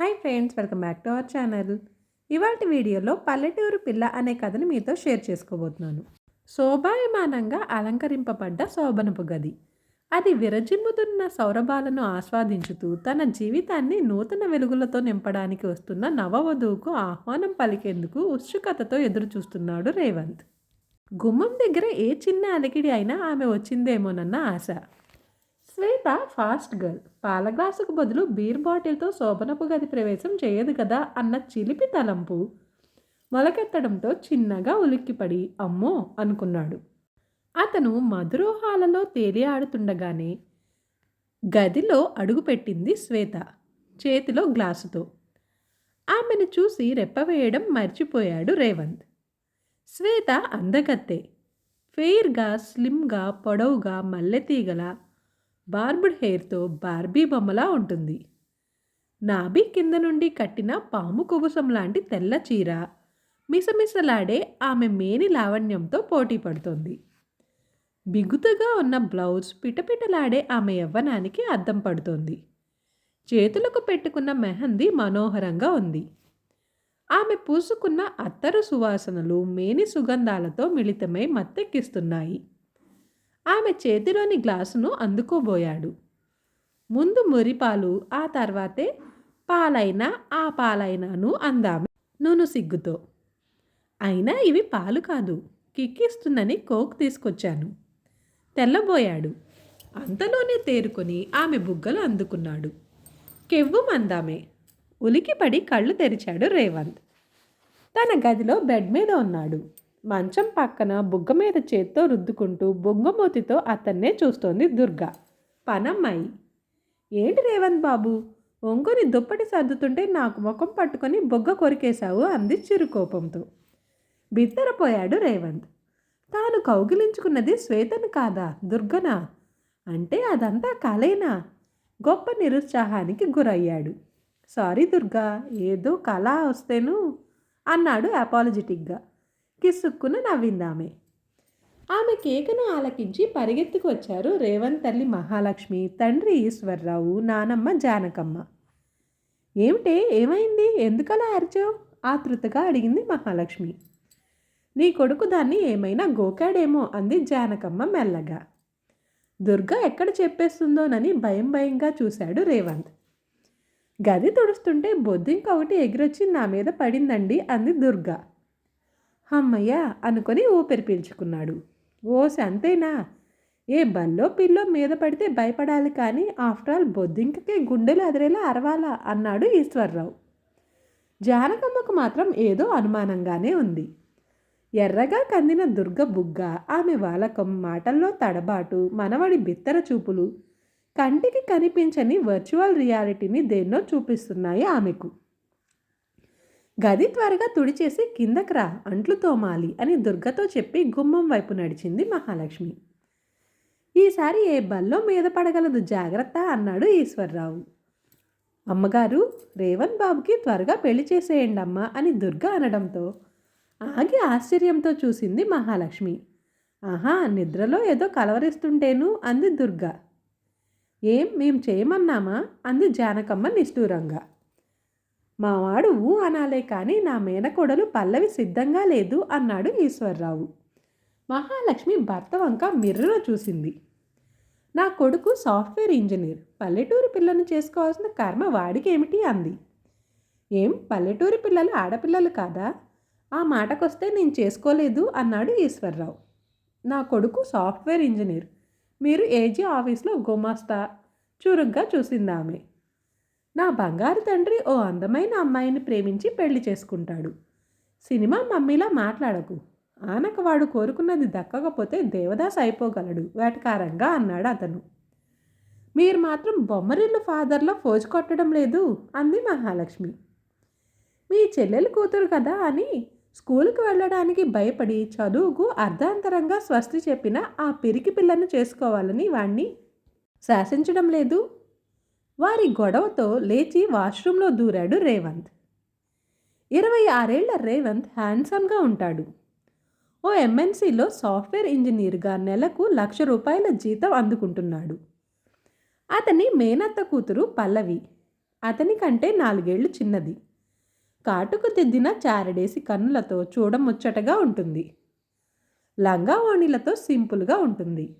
Hi friends welcome back to our channel. ఇవాటి వీడియోలో పల్లెటూరు పిల్ల అనే కథని మీతో షేర్ చేసుకోబోతున్నాను. శోభాయమానంగా అలంకరింపబడ్డ శోభనపు గది. అది విరజిమ్ముతున్న సౌరభాలను ఆస్వాదించుతూ తన జీవితాన్ని నూతన వెలుగులతో నింపడానికి వస్తున్న నవవధువుకు ఆహ్వానం పలికేందుకు ఉత్సుకతతో ఎదురుచూస్తున్నాడు రేవంత్. గుమ్మం దగ్గర ఏ చిన్న అలికిడి అయినా ఆమె వచ్చిందేమోనన్న ఆశ. Shweta fast girl. పాల గ్లాసుకు బదులు బీర్ బాటిల్తో శోభనపు గది ప్రవేశం చేయదు కదా అన్న చిలిపి తలంపు. మొలకెత్తడంతో చిన్నగా ఉలిక్కిపడి అమ్మో! అనుకున్నాడు. అతను మధురోహాలలో తేలియాడుతుండగానే గదిలో అడుగుపెట్టింది శ్వేత చేతిలో గ్లాసుతో. ఆమెను చూసి రెప్పవేయడం మర్చిపోయాడు రేవంత్. శ్వేత అందగత్తే. ఫెయిర్గా స్లిమ్గా పొడవుగా మల్లెతీగల బార్బుడ్ హెయిర్తో బార్బీ బొమ్మలా ఉంటుంది. నాభి కింద నుండి కట్టిన పాము కుబుసం లాంటి తెల్ల చీర. మిసమిసలాడే ఆమె మేని లావణ్యంతో పోటీ పడుతోంది. బిగుతుగా ఉన్న బ్లౌజ్ పిటపిటలాడే ఆమె యవ్వనానికి అద్దం పడుతోంది. చేతులకు పెట్టుకున్న మెహందీ మనోహరంగా ఉంది. ఆమె పూసుకున్న అత్తరు సువాసనలు మేని సుగంధాలతో మిళితమై మత్తెక్కిస్తున్నాయి. ఆమె చేతిలోని గ్లాసును అందుకోబోయాడు. ముందు మురిపాలు ఆ తర్వాతే పాలైనా ఆ పాలైనాను అందామె నూనె సిగ్గుతో. అయినా ఇవి పాలు కాదు కిక్కిస్తుందని కోక్ తీసుకొచ్చాను. తెల్లబోయాడు. అంతలోనే తేరుకొని ఆమె బుగ్గలు అందుకున్నాడు. కెవ్వు మందామే. ఉలికిపడి కళ్ళు తెరిచాడు రేవంత్. తన గదిలో బెడ్ మీద ఉన్నాడు. మంచం పక్కన బుగ్గ మీద చేత్తో రుద్దుకుంటూ బొంగమూతితో అతన్నే చూస్తోంది దుర్గ. పనమ్మాయి. ఏంటి రేవంత్ బాబు? ఒంగుని దుప్పటి సర్దుతుంటే నాకు ముఖం పట్టుకొని బొగ్గ కొరికేశావు అంది చిరుకోపంతో బిత్తరపోయాడు రేవంత్. తాను కౌగిలించుకున్నది శ్వేతను కాదా దుర్గనా? అంటే అదంతా కలేనా? గొప్ప నిరుత్సాహానికి గురయ్యాడు. సారీ దుర్గా ఏదో కళ వస్తేను అన్నాడు అపాలజెటిక్గా. కిసుక్కున నవ్విందామె. ఆమె కేకను ఆలకించి పరిగెత్తుకు వచ్చారు రేవంత్ తల్లి మహాలక్ష్మి తండ్రి ఈశ్వర్రావు నానమ్మ జానకమ్మ. ఏమిటే ఏమైంది? ఎందుకలా అరిచావు? ఆతృతగా అడిగింది మహాలక్ష్మి. నీ కొడుకు దాన్ని ఏమైనా గోకాడేమో అంది జానకమ్మ మెల్లగా. దుర్గ ఎక్కడ చెప్పేస్తుందోనని భయం భయంగా చూశాడు రేవంత్. గది తుడుస్తుంటే బొద్దింక ఒకటి ఎగిరొచ్చి నా మీద పడిందండి అంది దుర్గ. అమ్మయ్య అనుకొని ఊపిరి పీల్చుకున్నాడు. ఓసి అంతేనా ఏ బల్లో పిల్లో మీద పడితే భయపడాలి కానీ ఆఫ్టర్ ఆల్ బొద్దింకకే గుండెలు అదిరేలా అరవాలా? అన్నాడు ఈశ్వర్రావు. జానకమ్మకు మాత్రం ఏదో అనుమానంగానే ఉంది. ఎర్రగా కందిన దుర్గ బుగ్గ ఆమె వాలకం మాటల్లో తడబాటు మనవడి బిత్తర చూపులు కంటికి కనిపించని వర్చువల్ రియాలిటీని దేన్నో చూపిస్తున్నాయి ఆమెకు. గది త్వరగా తుడిచేసి కిందకి రా అంట్లు తోమాలి అని దుర్గతో చెప్పి గుమ్మం వైపు నడిచింది మహాలక్ష్మి. ఈసారి ఏ బల్లో మీద పడగలదు జాగ్రత్త అన్నాడు ఈశ్వర్రావు. అమ్మగారు రేవన్ బాబుకి త్వరగా పెళ్ళి చేసేయండి అని దుర్గ అనడంతో ఆగి ఆశ్చర్యంతో చూసింది మహాలక్ష్మి. ఆహా నిద్రలో ఏదో కలవరిస్తుంటేను అంది దుర్గ. ఏం మేం చేయమన్నామా? అంది జానకమ్మ నిష్ఠూరంగా. మావాడు ఊ అనాలే కానీ నా మేనకోడలు పల్లవి సిద్ధంగా లేదు అన్నాడు ఈశ్వర్రావు. మహాలక్ష్మి భర్త వంక మిర్రన చూసింది. నా కొడుకు సాఫ్ట్వేర్ ఇంజనీర్ పల్లెటూరు పిల్లను చేసుకోవాల్సిన కర్మ వాడికి ఏమిటి అంది. ఏం? పల్లెటూరి పిల్లలు ఆడపిల్లలు కాదా? ఆ మాటకొస్తే నేను చేసుకోలేదు అన్నాడు ఈశ్వర్రావు. నా కొడుకు సాఫ్ట్వేర్ ఇంజనీర్ మీరు ఏజీ ఆఫీస్లో గుమాస్తా చురుగ్గా చూసింది ఆమె నా బంగారు తండ్రి ఓ అందమైన అమ్మాయిని ప్రేమించి పెళ్ళి చేసుకుంటాడు. సినిమా మమ్మీలా మాట్లాడకు. ఆనక వాడు కోరుకున్నది దక్కకపోతే దేవదాస్ అయిపోగలడు. వేటకారంగా అన్నాడు అతను. మీరు మాత్రం బొమ్మరిల్లు ఫాదర్లో ఫోజు కొట్టడం లేదు అంది మహాలక్ష్మి. మీ చెల్లెలు కూతురు కదా అని స్కూల్కి వెళ్ళడానికి భయపడి చదువుకు అర్ధాంతరంగా స్వస్తి చెప్పిన ఆ పిరికి పిల్లను చేసుకోవాలని వాణ్ణి శాసించడం లేదు. వారి గొడవతో లేచి వాష్రూంలో దూరాడు రేవంత్. ఇరవై ఆరేళ్ళ రేవంత్ హ్యాండ్సమ్గా ఉంటాడు. ఓ ఎంఎన్సీలో సాఫ్ట్వేర్ ఇంజనీర్గా నెలకు లక్ష రూపాయల జీతం అందుకుంటున్నాడు. అతని మేనత్త కూతురు పల్లవి. అతని కంటే నాలుగేళ్ళు చిన్నది. కాటుకు దిద్దిన చారడేసి కన్నులతో చూడముచ్చటగా ఉంటుంది. లంగా ఓణిలతో సింపుల్గా ఉంటుంది.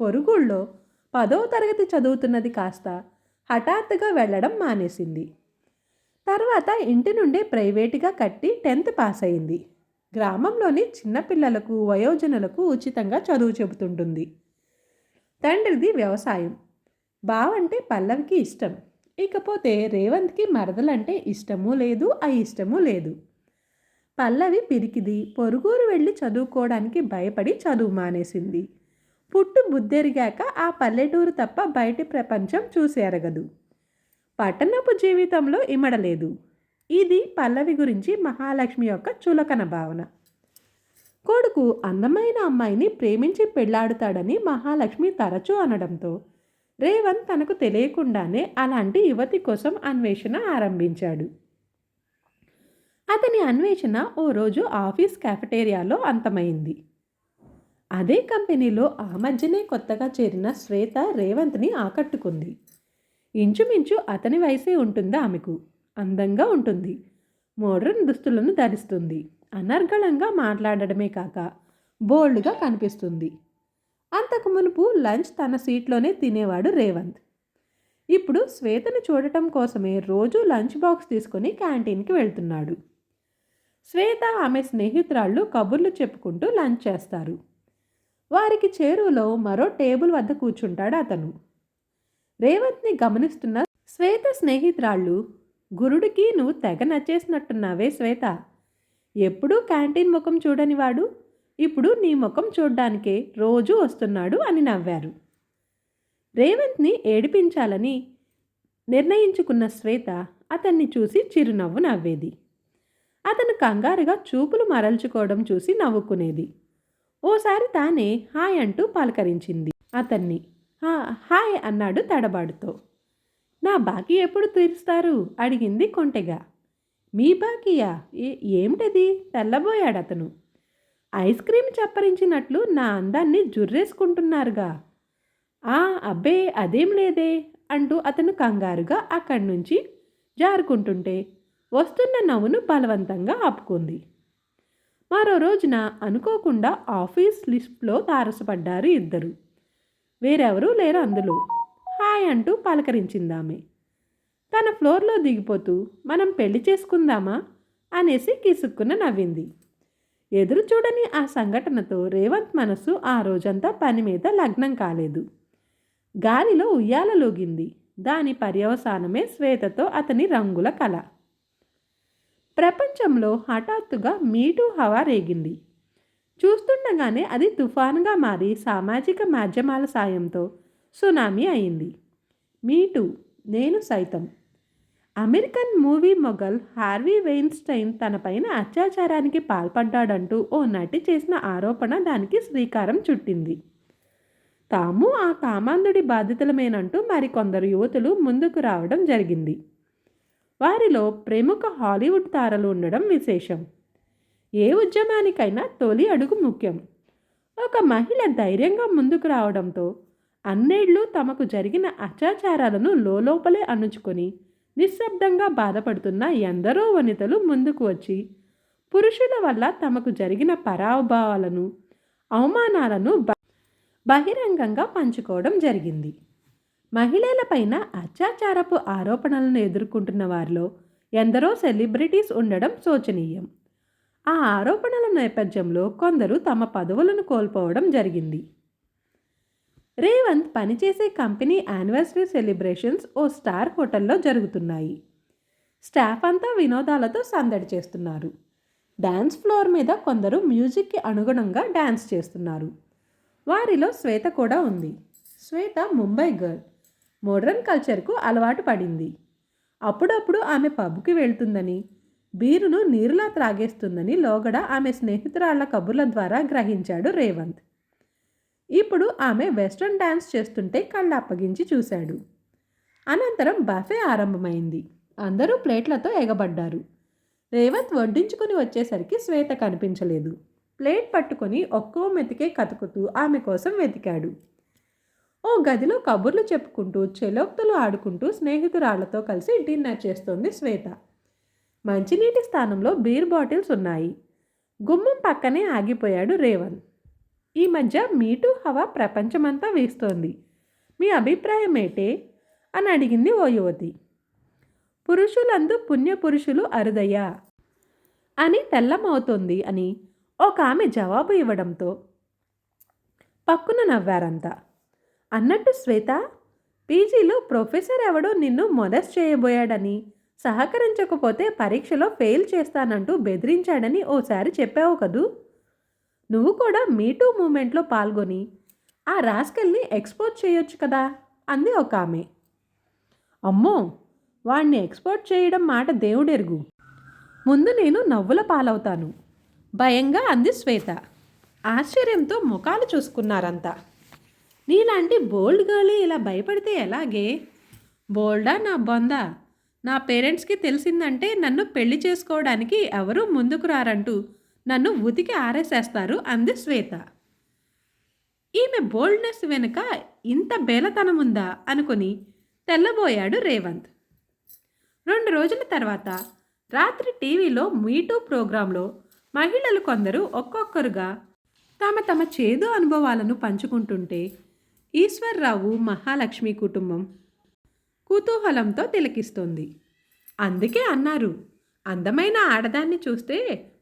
పొరుగుళ్ళో పదవ తరగతి చదువుతున్నది కాస్త హఠాత్తుగా వెళ్ళడం మానేసింది. తర్వాత ఇంటి నుండే ప్రైవేటుగా కట్టి టెన్త్ పాస్ అయింది గ్రామంలోని చిన్నపిల్లలకు వయోజనులకు ఉచితంగా చదువు చెబుతుంటుంది. తండ్రిది వ్యవసాయం. బావంటే పల్లవికి ఇష్టం. ఇకపోతే రేవంత్కి మరదలంటే ఇష్టము లేదు ఆ ఇష్టమూ లేదు. పల్లవి పిరికిది. పొరుగురు వెళ్ళి చదువుకోవడానికి భయపడి చదువు మానేసింది. పుట్టు బుద్ధెరిగాక ఆ పల్లెటూరు తప్ప బయటి ప్రపంచం చూసి ఎరగదు పట్టణపు జీవితంలో ఇమడలేదు. ఇది పల్లవి గురించి మహాలక్ష్మి యొక్క చులకన భావన. కొడుకు అందమైన అమ్మాయిని ప్రేమించి పెళ్ళాడుతాడని మహాలక్ష్మి తరచూ అనడంతో రేవంత్ తనకు తెలియకుండానే అలాంటి యువతి కోసం అన్వేషణ ఆరంభించాడు. అతని అన్వేషణ ఓ రోజు ఆఫీస్ క్యాఫెటేరియాలో అంతమైంది. అదే కంపెనీలో ఆ మధ్యనే కొత్తగా చేరిన శ్వేత రేవంత్ని ఆకట్టుకుంది. ఇంచుమించు అతని వయసే ఉంటుంది ఆమెకు? అందంగా ఉంటుంది. మోడ్రన్ దుస్తులను ధరిస్తుంది. అనర్గళంగా మాట్లాడడమే కాక బోల్డ్గా కనిపిస్తుంది. అంతకు మునుపు లంచ్ తన సీట్లోనే తినేవాడు రేవంత్. ఇప్పుడు శ్వేతను చూడటం కోసమే రోజు లంచ్ బాక్స్ తీసుకొని క్యాంటీన్కి వెళ్తున్నాడు. శ్వేత ఆమె స్నేహితురాళ్ళు కబుర్లు చెప్పుకుంటూ లంచ్ చేస్తారు. వారికి చేరువలో మరో టేబుల్ వద్ద కూర్చుంటాడు అతను. రేవంత్ని గమనిస్తున్న శ్వేత స్నేహితురాళ్ళు గురుడికి నువ్వు తెగ నచ్చేసినట్టున్నావే శ్వేత. ఎప్పుడూ క్యాంటీన్ ముఖం చూడనివాడు ఇప్పుడు నీ ముఖం చూడ్డానికే రోజూ వస్తున్నాడు అని నవ్వారు. రేవంత్ని ఏడిపించాలని నిర్ణయించుకున్న శ్వేత అతన్ని చూసి చిరునవ్వు నవ్వేది. అతను కంగారుగా చూపులు మరల్చుకోవడం చూసి నవ్వుకునేది. ఓసారి తానే హాయ్ అంటూ పలకరించింది అతన్ని. హాయ్ అన్నాడు తడబాడుతో నా బాకీ ఎప్పుడు తీరుస్తారు? అడిగింది కొంటెగా. మీ బాకీయా? ఏమిటది? తెల్లబోయాడు అతను ఐస్ క్రీమ్ చప్పరించినట్లు నా అందాన్ని జుర్రేసుకుంటున్నారుగా. ఆ అబ్బే అదేం లేదే? అంటూ అతను కంగారుగా అక్కడి నుంచి జారుకుంటుంటే వస్తున్న నవ్వును బలవంతంగా ఆపుకుంది. మరో రోజున అనుకోకుండా ఆఫీస్ లిస్ట్లో తారసపడ్డారు ఇద్దరు. వేరెవరూ లేరు అందులో. హాయ్ అంటూ పలకరించిందామె. తన ఫ్లోర్లో దిగిపోతూ మనం పెళ్ళి చేసుకుందామా? అనేసి కిసుక్కున నవ్వింది. ఎదురు చూడని ఆ సంఘటనతో రేవంత్ మనసు ఆ రోజంతా పని మీద లగ్నం కాలేదు. గాలిలో ఉయ్యాలలోగింది దాని పర్యవసానమే శ్వేతతో అతని రంగుల కళ ప్రపంచంలో హఠాత్తుగా మీటూ హవా రేగింది. చూస్తుండగానే అది తుఫానుగా మారి సామాజిక మాధ్యమాల సాయంతో సునామీ అయింది. మీటూ నేను సైతం. American movie mogul Harvey Weinstein తనపైన అత్యాచారానికి పాల్పడ్డాడంటూ ఓ నటి చేసిన ఆరోపణ దానికి శ్రీకారం చుట్టింది. తాము ఆ కామాంధుడి బాధితులమేనంటూ మరికొందరు యువతులు ముందుకు రావడం జరిగింది. వారిలో ప్రముఖ హాలీవుడ్ తారలు ఉండడం విశేషం. ఏ ఉద్యమానికైనా తొలి అడుగు ముఖ్యం. ఒక మహిళ ధైర్యంగా ముందుకు రావడంతో అన్నేళ్ళు తమకు జరిగిన అత్యాచారాలను లోపలే అణుచుకొని నిశ్శబ్దంగా బాధపడుతున్న ఎందరో వనితలు ముందుకు వచ్చి పురుషుల వల్ల తమకు జరిగిన పరాభావాలను అవమానాలను బహిరంగంగా పంచుకోవడం జరిగింది. మహిళలపైన అత్యాచారపు ఆరోపణలను ఎదుర్కొంటున్న వారిలో ఎందరో సెలబ్రిటీస్ ఉండడం శోచనీయం. ఆ ఆరోపణల నేపథ్యంలో కొందరు తమ పదవులను కోల్పోవడం జరిగింది. రేవంత్ పనిచేసే కంపెనీ యానివర్సరీ సెలబ్రేషన్స్ ఓ స్టార్ హోటల్లో జరుగుతున్నాయి. స్టాఫ్ అంతా వినోదాలతో సందడి చేస్తున్నారు. డ్యాన్స్ ఫ్లోర్ మీద కొందరు మ్యూజిక్కి అనుగుణంగా డ్యాన్స్ చేస్తున్నారు. వారిలో శ్వేత కూడా ఉంది. శ్వేత ముంబై గర్ల్. మోడ్రన్ కల్చర్కు అలవాటు పడింది. అప్పుడప్పుడు ఆమె పబ్కి వెళ్తుందని బీరును నీరులా త్రాగేస్తుందని లోగడ ఆమె స్నేహితురాళ్ళ కబుర్ల ద్వారా గ్రహించాడు రేవంత్. ఇప్పుడు ఆమె వెస్ట్రన్ డ్యాన్స్ చేస్తుంటే కళ్ళు అప్పగించి చూశాడు. అనంతరం బఫే ఆరంభమైంది. అందరూ ప్లేట్లతో ఎగబడ్డారు. రేవంత్ వడ్డించుకుని వచ్చేసరికి శ్వేత కనిపించలేదు. ప్లేట్ పట్టుకొని ఒక్కో మెతికే కతుకుతూ ఆమె కోసం వెతికాడు. ఓ గదిలో కబుర్లు చెప్పుకుంటూ చెలోక్తులు ఆడుకుంటూ స్నేహితురాళ్ళతో కలిసి డిన్నర్ చేస్తోంది శ్వేత. మంచినీటి స్థానంలో బీర్ బాటిల్స్ ఉన్నాయి. గుమ్మం పక్కనే ఆగిపోయాడు రేవన్ ఈ మధ్య మీటూ హవా ప్రపంచమంతా వీస్తోంది. మీ అభిప్రాయం ఏంటే? అని అడిగింది ఓ యువతి. పురుషులందు పుణ్యపురుషులు అరుదయ్యా. అని తెల్లమవుతోంది అని ఒక ఆమె జవాబు ఇవ్వడంతో పక్కున నవ్వారంతా. అన్నట్టు శ్వేత పీజీలో ప్రొఫెసర్ ఎవడో నిన్ను మొదస్ చేయబోయాడని సహకరించకపోతే పరీక్షలో ఫెయిల్ చేస్తానంటూ బెదిరించాడని ఓసారి చెప్పావు కదూ? నువ్వు కూడా మీటూ మూమెంట్లో పాల్గొని ఆ రాస్కెల్ని ఎక్స్పోర్ట్ చేయొచ్చు కదా? అంది ఒక ఆమె అమ్మో! వాణ్ణి ఎక్స్పోర్ట్ చేయడం మాట దేవుడెరుగు. ముందు నేను నవ్వుల పాలవుతాను. భయంగా అంది శ్వేత. ఆశ్చర్యంతో ముఖాలు చూసుకున్నారంతా. నీలాంటి బోల్డ్ గర్లే ఇలా భయపడితే ఎలాగే? బోల్డా నా బొందా? నా పేరెంట్స్కి తెలిసిందంటే నన్ను పెళ్ళి చేసుకోవడానికి ఎవరూ ముందుకు రారంటూ నన్ను ఉతికి ఆరేసేస్తారు అంది శ్వేత. ఈమె బోల్డ్నెస్ వెనుక ఇంత బేలతనం ఉందా అనుకుని తెల్లబోయాడు రేవంత్. రెండు రోజుల తర్వాత రాత్రి టీవీలో మీటూ ప్రోగ్రాంలో మహిళలు కొందరు ఒక్కొక్కరుగా తమ తమ చేదు అనుభవాలను పంచుకుంటుంటే ఈశ్వర్రావు మహాలక్ష్మి కుటుంబం కుతూహలంతో తిలకిస్తోంది. అందుకే అన్నారు అందమైన ఆడదాన్ని చూస్తే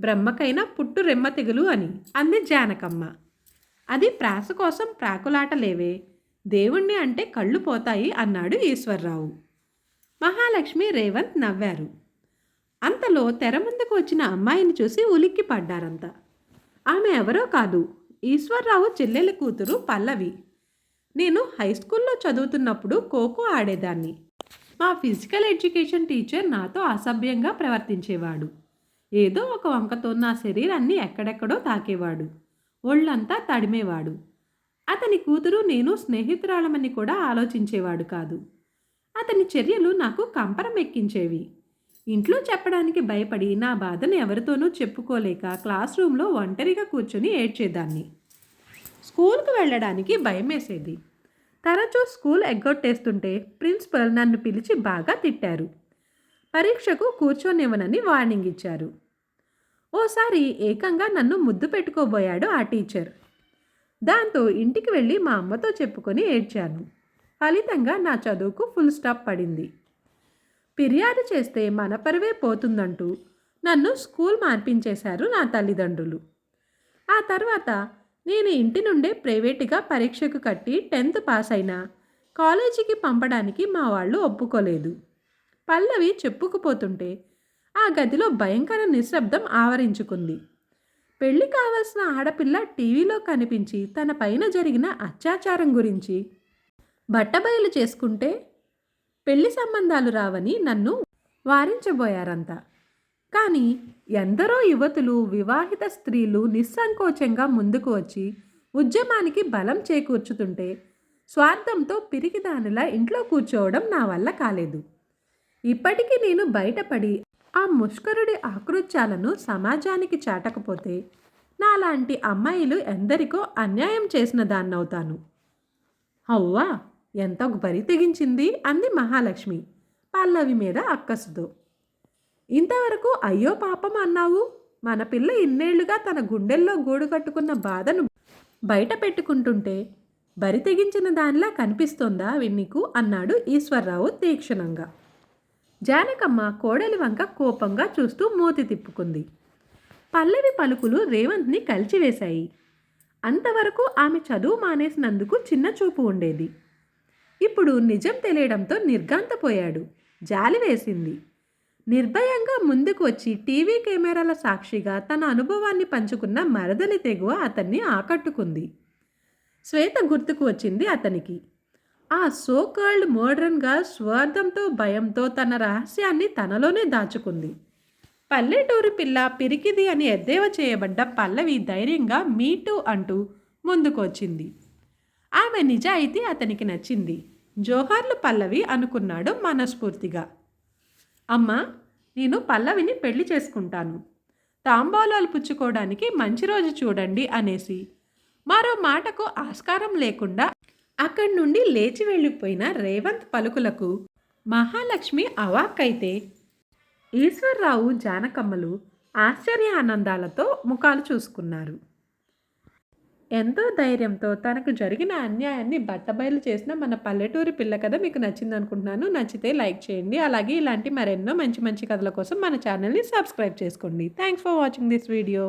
బ్రహ్మకైనా పుట్టు రెమ్మ తెగులు అని అంది జానకమ్మ. అది ప్రాస కోసం ప్రాకులాటలేవే దేవుణ్ణి అంటే కళ్ళు పోతాయి అన్నాడు ఈశ్వర్రావు. మహాలక్ష్మి రేవంత్ నవ్వారు. అంతలో తెర ముందుకు వచ్చిన అమ్మాయిని చూసి ఉలిక్కి పడ్డారంతా ఆమె ఎవరో కాదు ఈశ్వర్రావు చెల్లెల కూతురు పల్లవి. నేను హై స్కూల్లో చదువుతున్నప్పుడు ఖోఖో ఆడేదాన్ని. మా ఫిజికల్ ఎడ్యుకేషన్ టీచర్ నాతో అసభ్యంగా ప్రవర్తించేవాడు. ఏదో ఒక వంకతో నా శరీరాన్ని ఎక్కడెక్కడో తాకేవాడు. ఒళ్ళంతా తడిమేవాడు. అతని కూతురు నేను స్నేహితురాళమని కూడా ఆలోచించేవాడు కాదు. అతని చర్యలు నాకు కంపరం ఎక్కించేవి. ఇంట్లో చెప్పడానికి భయపడి నా బాధను ఎవరితోనూ చెప్పుకోలేక క్లాస్ రూమ్లో ఒంటరిగా కూర్చొని ఏడ్చేదాన్ని. స్కూల్కి వెళ్ళడానికి భయమేసేది. తరచూ స్కూల్ ఎగ్గొట్టేస్తుంటే ప్రిన్సిపల్ నన్ను పిలిచి బాగా తిట్టారు. పరీక్షకు కూర్చోనివ్వనని వార్నింగ్ ఇచ్చారు. ఓసారి ఏకంగా నన్ను ముద్దు పెట్టుకోబోయాడు ఆ టీచర్. దాంతో ఇంటికి వెళ్ళి మా అమ్మతో చెప్పుకొని ఏడ్చాను. ఫలితంగా నా చదువుకు ఫుల్ స్టాప్ పడింది. ఫిర్యాదు చేస్తే మన పరువే పోతుందంటూ నన్ను స్కూల్ మార్పించేశారు నా తల్లిదండ్రులు. ఆ తర్వాత నేను ఇంటి నుండే ప్రైవేటుగా పరీక్షకు కట్టి టెన్త్ పాస్ అయినా కాలేజీకి పంపడానికి మా వాళ్ళు ఒప్పుకోలేదు. పల్లవి చెప్పుకుపోతుంటే ఆ గదిలో భయంకర నిశ్శబ్దం ఆవరించుకుంది. పెళ్ళి కావలసిన ఆడపిల్ల టీవీలో కనిపించి తన పైన జరిగిన అత్యాచారం గురించి బట్టబయలు చేసుకుంటే పెళ్ళి సంబంధాలు రావని నన్ను వారించబోయారంతా. కానీ ఎందరో యువతులు వివాహిత స్త్రీలు నిస్సంకోచంగా ముందుకు వచ్చి ఉద్యమానికి బలం చేకూర్చుతుంటే స్వార్థంతో పిరికిదానిలా ఇంట్లో కూర్చోవడం నా వల్ల కాలేదు. ఇప్పటికీ నేను బయటపడి ఆ ముష్కరుడి ఆకృత్యాలను సమాజానికి చాటకపోతే నాలాంటి అమ్మాయిలు ఎందరికో అన్యాయం చేసిన దాన్నవుతాను. అవ్వా ఎంత బరి తెగించింది అంది మహాలక్ష్మి. పల్లవి మీద అక్కసుతో. ఇంతవరకు అయ్యో పాపం అన్నావు. మన పిల్ల ఇన్నేళ్ళుగా తన గుండెల్లో గూడు కట్టుకున్న బాధను బయట పెట్టుకుంటుంటే బరి తెగించిన దానిలా కనిపిస్తోందా విన్నీకు అన్నాడు ఈశ్వర్రావు తీక్షణంగా. జానకమ్మ కోడలి వంక కోపంగా చూస్తూ మూతి తిప్పుకుంది. పల్లవి పలుకులు రేవంత్ని కలిచివేశాయి. అంతవరకు ఆమె చదువు మానేసినందుకు చిన్న చూపు ఉండేది. ఇప్పుడు నిజం తెలియడంతో నిర్గాంతపోయాడు జాలి వేసింది. నిర్భయంగా ముందుకు వచ్చి టీవీ కెమెరాల సాక్షిగా తన అనుభవాన్ని పంచుకున్న మరదలి తెగువ అతన్ని ఆకట్టుకుంది. శ్వేత గుర్తుకు వచ్చింది అతనికి. ఆ సో కాల్డ్ మోడర్న్గా స్వార్థంతో భయంతో తన రహస్యాన్ని తనలోనే దాచుకుంది. పల్లెటూరు పిల్ల పిరికిది అని ఎద్దేవా చేయబడ్డ పల్లవి ధైర్యంగా మీటూ అంటూ ముందుకొచ్చింది ఆమె నిజాయితీ అతనికి నచ్చింది. జోహార్లు పల్లవి అనుకున్నాడు మనస్ఫూర్తిగా. అమ్మా నేను పల్లవిని పెళ్ళి చేసుకుంటాను. తాంబాలాలు పుచ్చుకోవడానికి మంచి రోజు చూడండి అనేసి. మరో మాటకు ఆస్కారం లేకుండా అక్కడి నుండి లేచి వెళ్ళిపోయిన రేవంత్ పలుకులకు మహాలక్ష్మి అవాక్కైతే. ఈశ్వర్రావు జానకమ్మలు ఆశ్చర్య ఆనందాలతో ముఖాలు చూసుకున్నారు. ఎంతో ధైర్యంతో తనకు జరిగిన అన్యాయాన్ని బట్టబయలు చేసిన మన పల్లెటూరి పిల్ల కథ మీకు నచ్చింది అనుకుంటున్నాను నచ్చితే లైక్ చేయండి. అలాగే ఇలాంటి మరెన్నో మంచి మంచి కథల కోసం మన ఛానల్ని సబ్స్క్రైబ్ చేసుకోండి. Thanks for watching this video.